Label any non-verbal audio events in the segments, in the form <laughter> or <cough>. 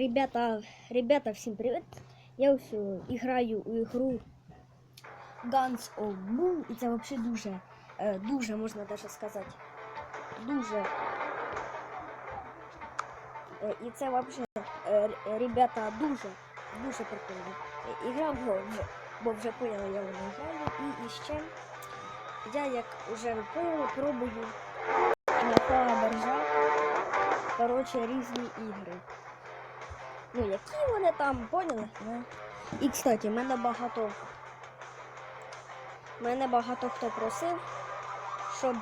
Ребята, ребята, всім привіт! Я ось о, граю у ігру Guns of Moon, і це взагалі дуже, е, дуже можна даже сказати. Дуже. Е, І це взагалі, е, ребята, дуже, дуже прикольно. Е, вже, вже- бо вже поняли, я в неї граю. І, ще я, як вже ви пробую на. Коротше, різні ігри. Ну, які вони там, поняли? Ну. І, кстати, мене багато. Мене багато хто просив, щоб.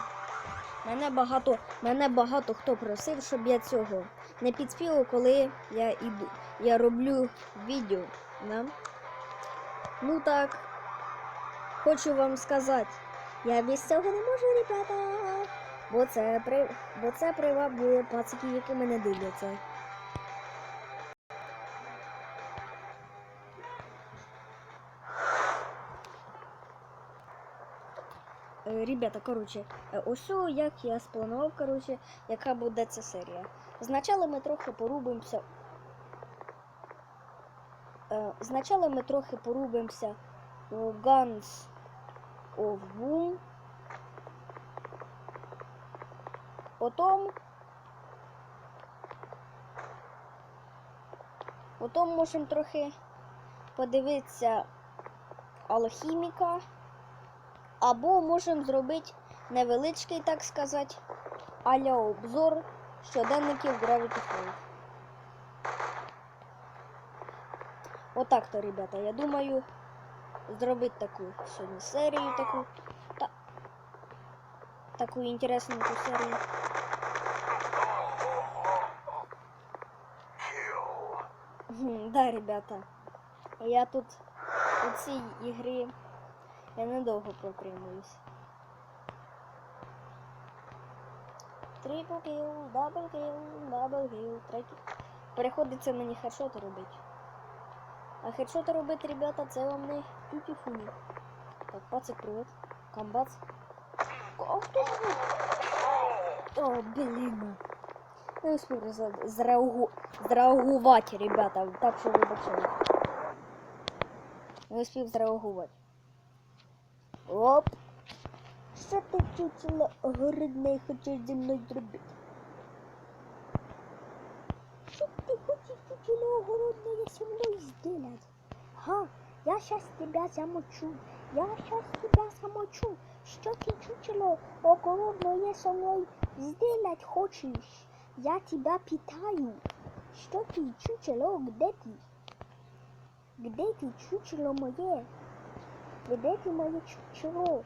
Мене багато, мене багато хто просив, щоб я цього не підспівав, коли я іду. Я роблю відео. Да? Ну так. Хочу вам сказати, я без цього не можу, ребята. Бо це при... бо це приваблює пациків, які мене дивляться. Ребята, коротше, е, ось о, як я спланував, коротше, яка буде ця серія. Спочатку ми трохи порубимося. Е, Спочатку ми трохи порубимося у Guns of Boom. Потім. Потім можемо трохи подивитися алхіміка. Або можемо зробити невеличкий, так сказати, аля обзор щоденників Gravity Falls. Отак то, ребята, я думаю, зробити таку сьогодні серію, таку, та, таку інтересненьку серію. Да, ребята, я тут у цій ігрі я недовго протримуюсь. Трипл кіл, дабл кіл, дабл кіл, третій. Приходиться мені хедшоти робити. А хедшоти робити, ребята, це вам не тюті-фуні. Так, пацик, привіт. Камбац. А? О, блін. Не успів зре- зреагу... зреагувати, ребята, так що вибачаю. Не успів зреагувати. Оп. Що ти чучело огородне хочеш зі мною зробити? Що ти хочеш чучело огородне зі мною зробити? Га, я щас тебя замочу. Я щас тебя замочу. Що ти чучело огородне со мною сделать хочешь? Я тебя питаю. Что ты, чучело, где ты? Где ты, чучело мое? Где ты, мое чучело?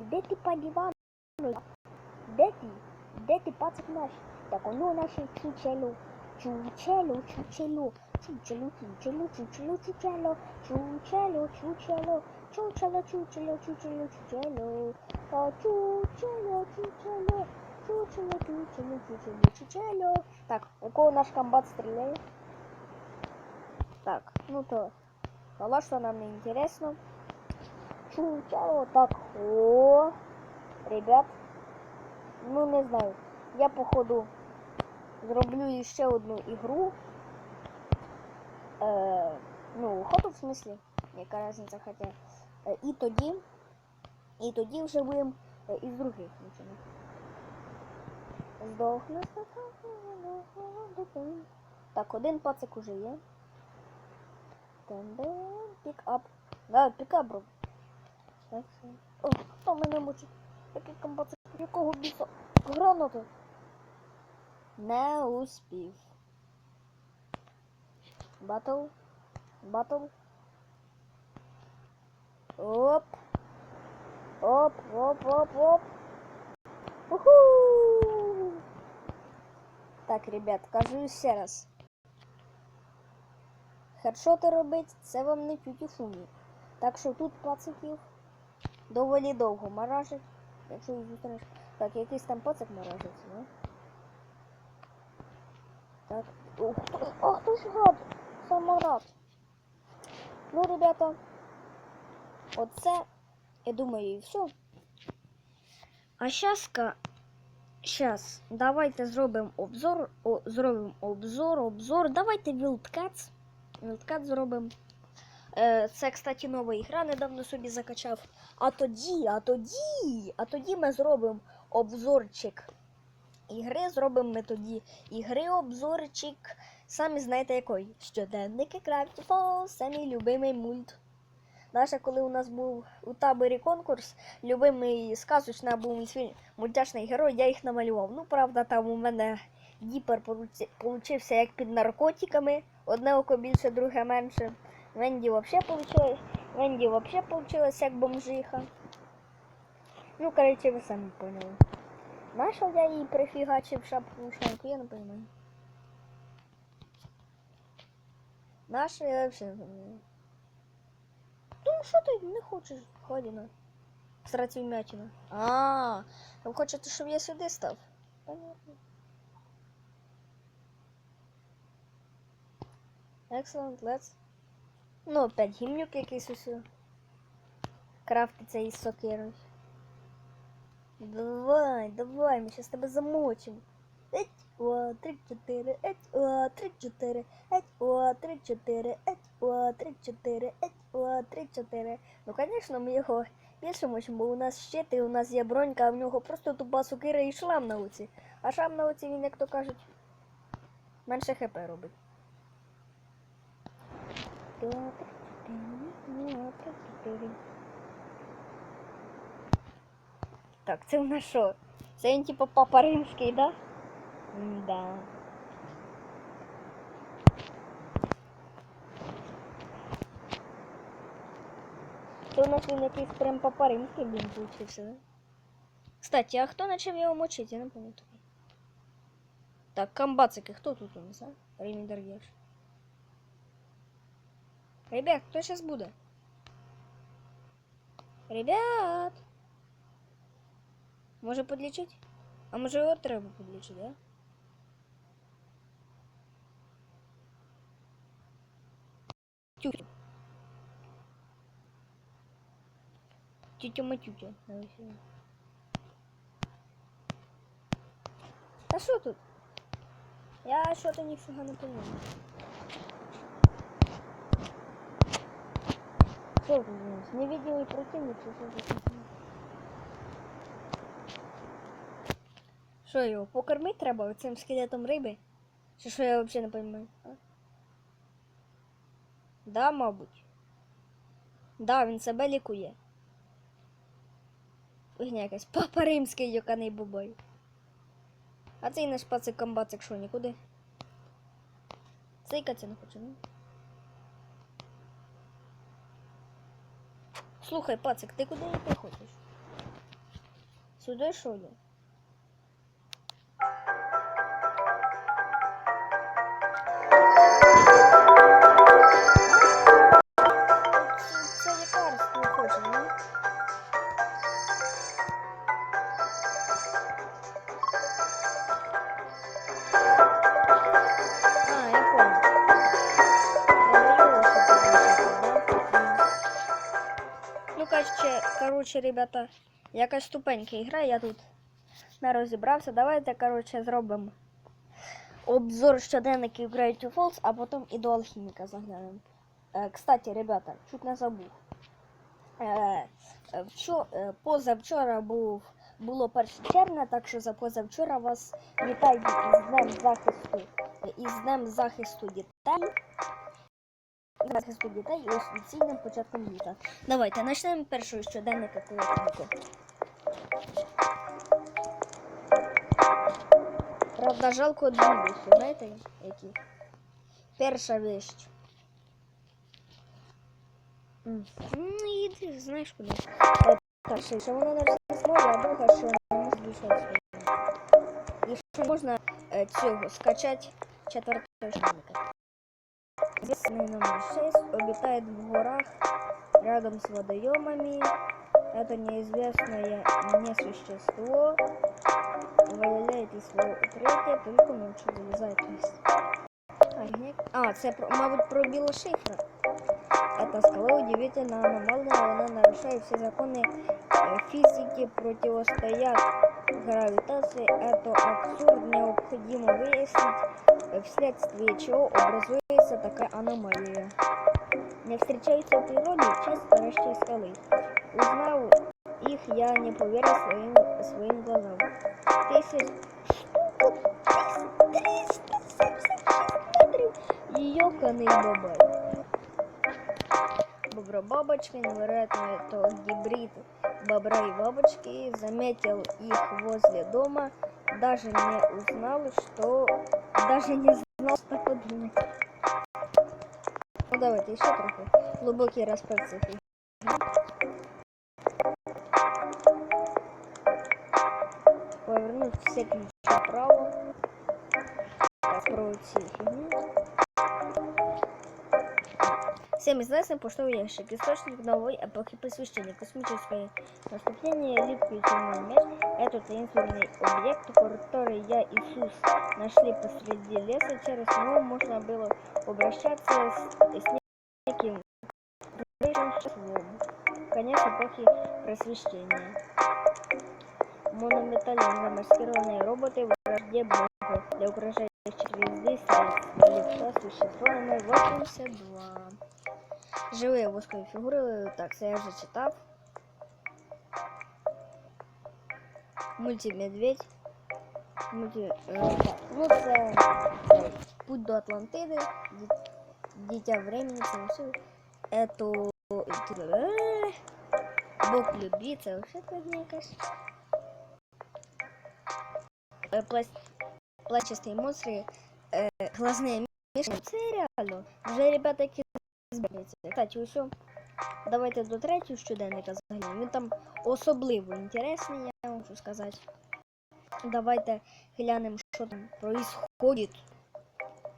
Где ты подевалась? Где ты? Где ты, пацак наш? Так оно наше чучело. Чучело, чучело. Чучело, чучело, чучело, чучело. Чучело, чучело. Чучело, чучело, чучело, чучело. А чучело, чучело. Чучело, чучело, чучело, чучело. Так, у кого наш комбат стреляет? Так, ну то Мало что нам интересно. Чучело, так, о, ребят, ну не знаю, я походу зроблю ще одну ігру. Е, ну, ходу в смислі, яка різниця хоча. Е, і тоді, і тоді вже будемо е, із других починати. Здохне. Так, один пацик уже є. Тенден, пікап. Да, пікап, бро. Так, все. О, хто мене мучить? Який комбат? Якого біса? Гранату. Не успів. Батл. Батл. Оп. Оп, оп, оп, оп. Уху! Так, ребят, кажу ще раз. Хедшоти робить, це вам не тютіфуні. Так що тут пациків доволі довго маражить. Якщо їх зустрінеш. Так, якийсь там пацик маражиться, ну. Так. Ух, хто- О, хто ж гад? Саморад. Ну, ребята, оце, я думаю, і все. А щаска, Щас, давайте зробимо обзор. О, зробимо обзор, обзор. Давайте Wildcats. Wildcats зробимо. Це, кстати, нова ігра, недавно собі закачав. А тоді, а тоді, а тоді ми зробимо обзорчик ігри. Зробимо ми тоді ігри обзорчик. Самі знаєте який? Щоденники Gravity Falls, самий любимий мульт. Наша, коли у нас був у таборі конкурс, любимий сказочний або мультяшний герой, я їх намалював. Ну, правда, там у мене діпер получився як під наркотиками. Одне око більше, друге менше. Венді вообще получилось. Венді вообще получилась як бомжиха. Ну, короче, ви самі поняли. Нащо я їй прифігачив шапку ушанку, я не розумію. Наша я взагалі не розумію. Ну, що ти не хочеш, Ходіна? Срати вмятина. А, ви хочете, щоб я сюди став? Понятно. Excellent, let's. Ну, опять гімнюк якийсь усе. Крафтиться із сокирою. Давай, давай, ми зараз тебе замочимо. Еть, о, три, чотири, еть, о, три, чотири, еть, о, три, чотири, еть, о, три, чотири, еть, о, три, чотири. Ну, звісно, ми його більше мочимо, бо у нас щит і у нас є бронька, а в нього просто тупа сокира і шлам на оці. А шлам на оці він, як то кажуть, менше хп робить. Так, це в нас що? Це він типу папа римський, да? Да. Це у нас він якийсь прям папа римський, блін, получився, да? Кстати, а хто почав його мочити? Я не пам'ятаю. Так, комбацики, хто тут у нас, а? Римі Дар'єш. Ребят, кто сейчас будет? Ребят! Може подлічить? А може його треба подлічити, да? Тютю. Тютю матютю. Та що тут? Я що-то ніфіга не понимаю. Что тут? Невидимый противник? Що його, покормити треба цим скелетом риби? Чи що я взагалі не розумію? Да, мабуть. Да, він себе лікує. Фигня якась. Папа римський йоканий бубой. А цей наш пацик комбацик що, нікуди? Цейкаться не хоче, ну? Слухай, пацик, ти куди йти хочеш? Сюди що ли? Короче, ребята, якась ступенька ігра, я тут не розібрався. Давайте, короче, зробимо обзор щоденників Gravity Falls, а потім і до алхіміка заглянемо. Е, кстати, ребята, чуть не забув. Е, е, вчо, е, позавчора був, було 1 червня, так що за позавчора вас вітаю із Днем захисту, із Днем захисту дітей. І захисту дітей і офіційним початком літа. Давайте почнемо першого щоденника колотника. Правда, жалко дві вещи, знаєте, які? Перша вещь. Ну, іди, знаєш куди. Перше, що вона не зможе, а друга, що не може більше І що можна е, цього скачати четвертого щоденника. Известный номер 6 обитает в горах рядом с водоемами. Это неизвестное мне существо выявляет из своего укрытия только ночью вылезает вниз. А, це мабуть про білошифра. Эта скала удивительно аномальная, она нарушает все законы э, физики, противостоят гравитации. Это абсурд необходимо выяснить, вследствие чего образуется такая аномалия. Не встречаются в природе горящей скалы. Узнав их, я не поверил своим, своим глазам. Тысяч... 376 метров! Ёканый бабай. Бобра-бабочка, невероятно, это гибрид бобра и бабочки. Заметил их возле дома. Даже не узнал, что... Даже не знал, что подумать. Ну давайте еще трохи. Глубокий распад. Повернуть все ключи вправо. Раскрою всю фигню. Всем известный почтовый ящик. Источник новой эпохи посвящения. Космическое наступление, липкий темный мир. Это таинственный объект, который я и Иисус нашли посреди леса. Через него можно было обращаться с, с неким числом. Конец эпохи просвещения. Монументально замаскированные роботы враждебные для угрожающих звезды средства лица существо номер 82 Живі воскові фігури, так, це я вже читав. Мультимедведь. Мульті... е, так, ну це, це Путь до Атлантиди, Ді- Дитя времени, це все. Ето... е, Бог любви, це все фігня якась. Е, пласт... Плачистые монстры, е, глазные мишки. Це реально. Вже ребята, які збираються. Кстати, ось. Давайте до третього щоденника заглянемо. Він там особливо інтересний, я можу сказати. Давайте глянемо, що там происходит.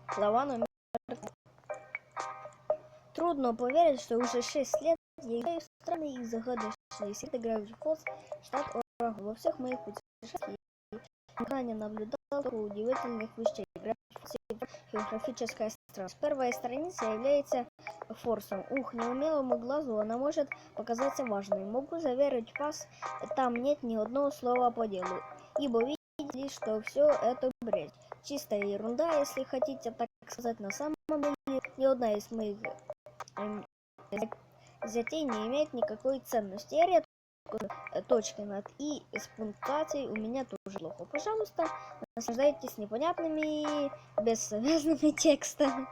Глава номер Трудно поверить, что уже 6 лет я играю в странный и загадочный свет Gravity Falls, штат Орегон. Во всех моих путешествиях я никогда не наблюдал только удивительных вещей. Gravity Falls — географическая страна. Первая страница является форсом. Ух, неумелому глазу она может показаться важной. Могу заверить вас, там нет ни одного слова по делу, ибо видели, что все это бред. Чистая ерунда, если хотите так сказать, на самом деле ни одна из моих эм, за- затей не имеет никакой ценности. Я редко точки над «и» с пунктуацией у меня тоже плохо. Пожалуйста, наслаждайтесь непонятными, бессвязными <laughs> текстами.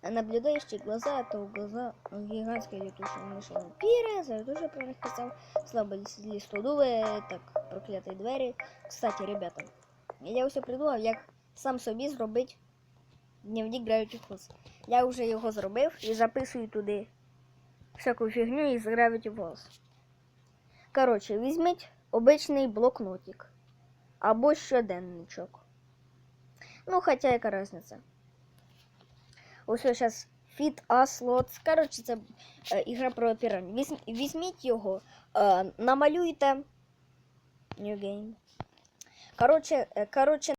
А наблюдающие глаза это глаза гигантской летучей мыши вампира. За тоже про них писал. Слабо лис- листодуве, так, проклятые двері. Кстати, ребята, я все придумав, як сам собі зробити дневник Gravity Falls. Я вже його зробив і записую туди всяку фігню із Gravity Falls. Коротше, візьміть обичний блокнотик або щоденничок. Ну, хоча яка різниця. Ось зараз Fit A Slots. Коротше, це е, ігра про пірамід. Візь, візьміть його, е, намалюйте. New game. Коротше, е, коротше,